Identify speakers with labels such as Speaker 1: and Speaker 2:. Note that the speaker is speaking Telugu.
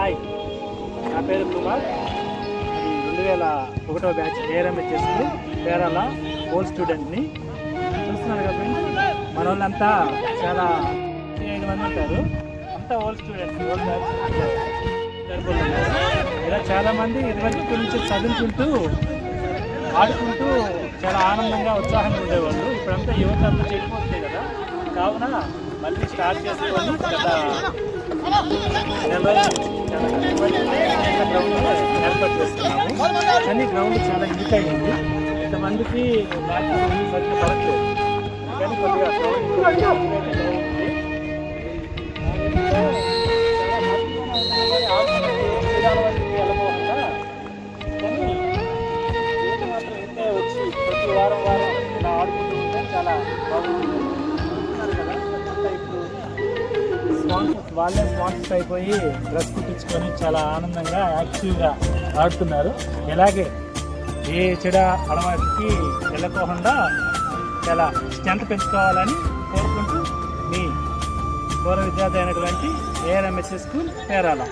Speaker 1: హాయ్. నా పేరు కుమార్. రెండు వేల ఒకటో బ్యాచ్ ఏఆర్ఎంహెచ్ఎస్ పేరాల ఓల్డ్ స్టూడెంట్ని. చూస్తున్నారు కదా మన వాళ్ళంతా చాలా ఐదు మంది ఉంటారు. అంతా ఓల్డ్ స్టూడెంట్స్ ఓల్డ్ బ్యాచ్. ఇలా చాలామంది ఇదివరకు నుంచి చదువుకుంటూ ఆడుకుంటూ చాలా ఆనందంగా ఉత్సాహంగా ఉండేవాళ్ళు. ఇప్పుడంతా యువత అంతా చెడిపోతుంది కదా. కావున మళ్ళీ స్టార్ట్ చేసుకొని గత నెల గ్రౌండ్ ఏర్పాటు చేస్తున్నాము కానీ గ్రౌండ్ చాలా యూనిక్ అయింది ఇంతమందికి కానీ కొద్దిగా వాళ్ళే స్పాన్సర్స్ అయిపోయి డ్రెస్ కుట్టించుకొని చాలా ఆనందంగా యాక్టివ్గా ఆడుతున్నారు. ఇలాగే ఏ చెడ అలవాటుకి వెళ్ళకోకుండా చాలా స్ట్రెంత్ పెంచుకోవాలని కోరుకుంటూ మీ పూర్వ విద్యార్థి అయినటువంటి ఏఆర్ఎంఎస్ఎస్ స్కూల్ పేరాల.